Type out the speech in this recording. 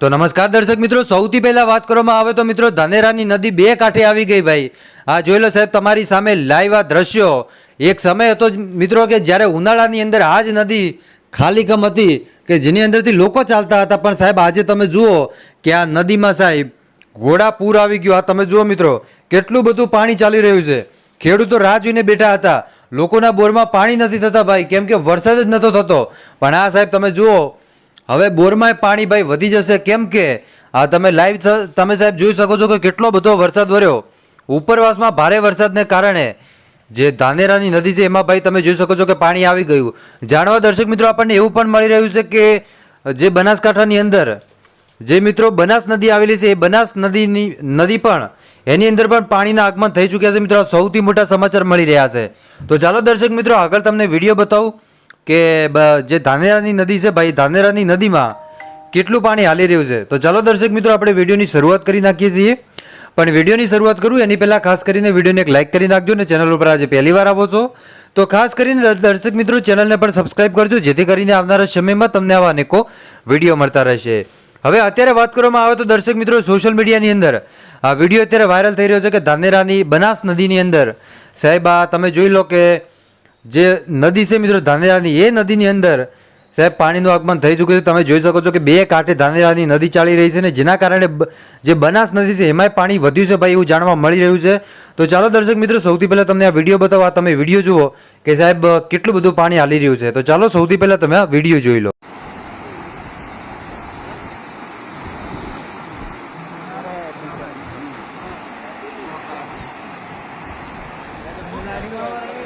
તો નમસ્કાર દર્શક મિત્રો, સૌથી પહેલા વાત કરવામાં આવે તો મિત્રો, ધાનેરાની નદી બે કાંઠે આવી ગઈ ભાઈ. આ જોઈ લો સાહેબ, તમારી સામે લાઈવ આ દ્રશ્યો. એક સમય હતો મિત્રો કે જ્યારે ઉનાળાની અંદર આ જ નદી ખાલી ખાલીકમ હતી કે જેની અંદરથી લોકો ચાલતા હતા. પણ સાહેબ, આજે તમે જુઓ કે આ નદીમાં સાહેબ ઘોડા પૂર આવી ગયું. આ તમે જુઓ મિત્રો, કેટલું બધું પાણી ચાલી રહ્યું છે. ખેડૂતો રાહ જોઈને બેઠા હતા. લોકોના બોરમાં પાણી નથી થતા ભાઈ. કેમ કે વરસાદ જ નહોતો થતો. પણ આ સાહેબ, તમે જુઓ, હવે બોરમાં પાણી ભાઈ વધી જશે. કેમ કે આ તમે લાઈવ તમે સાહેબ જોઈ શકો છો કે કેટલો બધો વરસાદ વર્યો. ઉપરવાસમાં ભારે વરસાદને કારણે જે ધાનેરાની નદી છે, એમાં ભાઈ તમે જોઈ શકો છો કે પાણી આવી ગયું. જાણવા દર્શક મિત્રો, આપણને એવું પણ મળી રહ્યું છે કે જે બનાસકાંઠાની અંદર જે મિત્રો બનાસ નદી આવેલી છે, એ બનાસ નદીની, નદી પણ એની અંદર પણ પાણીના આગમન થઈ ચૂક્યા છે મિત્રો. સૌથી મોટા સમાચાર મળી રહ્યા છે. તો ચાલો દર્શક મિત્રો, આગળ તમને વીડિયો બતાવું કે જે ધાનેરાની નદી છે ભાઈ, ધાનેરાની નદીમાં કેટલું પાણી હાલી રહ્યું છે. તો ચાલો દર્શક મિત્રો, આપણે વિડીયોની શરૂઆત કરી નાખીએ છીએ. પણ વિડીયોની શરૂઆત કરું, એની પહેલાં ખાસ કરીને વિડીયોને એક લાઇક કરી નાખજો ને ચેનલ ઉપર આજે પહેલી વાર આવો છો. તો ખાસ કરીને દર્શક મિત્રો, ચેનલને પણ સબસ્ક્રાઇબ કરજો, જેથી કરીને આવનારા સમયમાં તમને આવા અનેકો વીડિયો મળતા રહેશે. હવે અત્યારે વાત કરવામાં આવે તો દર્શક મિત્રો સોશિયલ મીડિયાની અંદર. આ વીડિયો અત્યારે વાયરલ થઈ રહ્યો છે કે ધાનેરાની બનાસ નદીની અંદર. સાહેબ, આ તમે જોઈ લો કે જે નદી છે મિત્રો, ધાનેરાની, એ નદીની અંદર સાહેબ, પાણીનું આગમન થઈ ચૂક્યું છે. તમે જોઈ શકો છો કે બે કાંઠે ધાનેરાની નદી ચાલી રહી છે ને જેના કારણે જે બનાસ નદી છે એમાંય પાણી વધ્યું છે ભાઈ એવું જાણવા મળી રહ્યું છે. તો ચાલો દર્શક મિત્રો, સૌથી પહેલાં તમને આ વીડિયો બતાવો, આ તમે વીડિયો જુઓ કે સાહેબ, કેટલું બધું પાણી હાલી રહ્યું છે. તો ચાલો સૌથી પહેલાં તમે આ વીડિયો જોઈ લો. Daddy.